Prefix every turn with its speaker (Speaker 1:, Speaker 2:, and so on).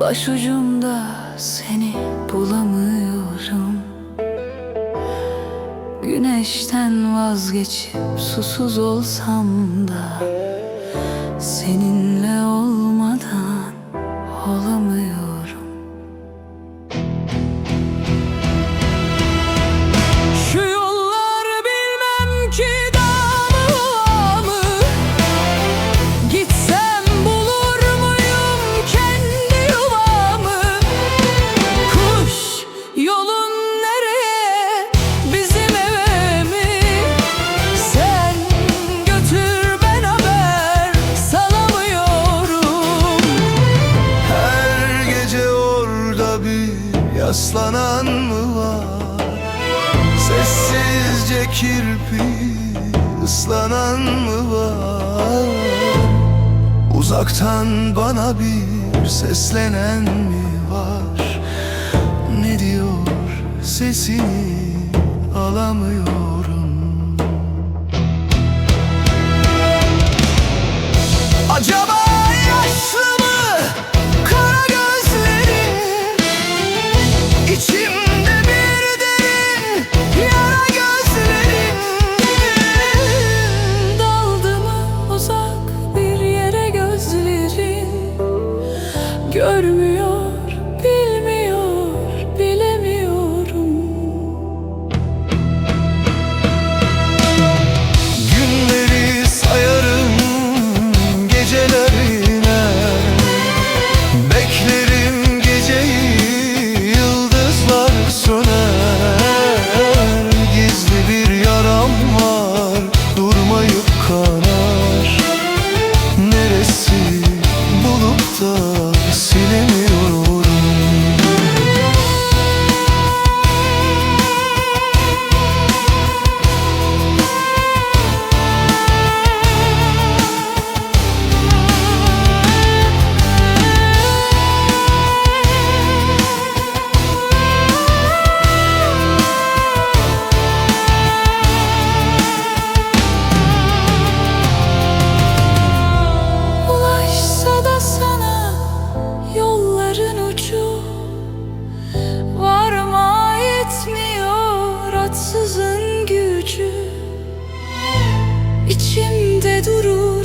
Speaker 1: Başucumda seni bulamıyorum. Güneşten vazgeçip susuz olsam da Seninle olmadan
Speaker 2: yaslanan mı var? Sessizce kirpi ıslanan mı var? Uzaktan bana bir seslenen mi var? Ne diyor sesini alamıyorum
Speaker 1: yolların ucu Varma yetmiyor atsızın gücü? İçimde durur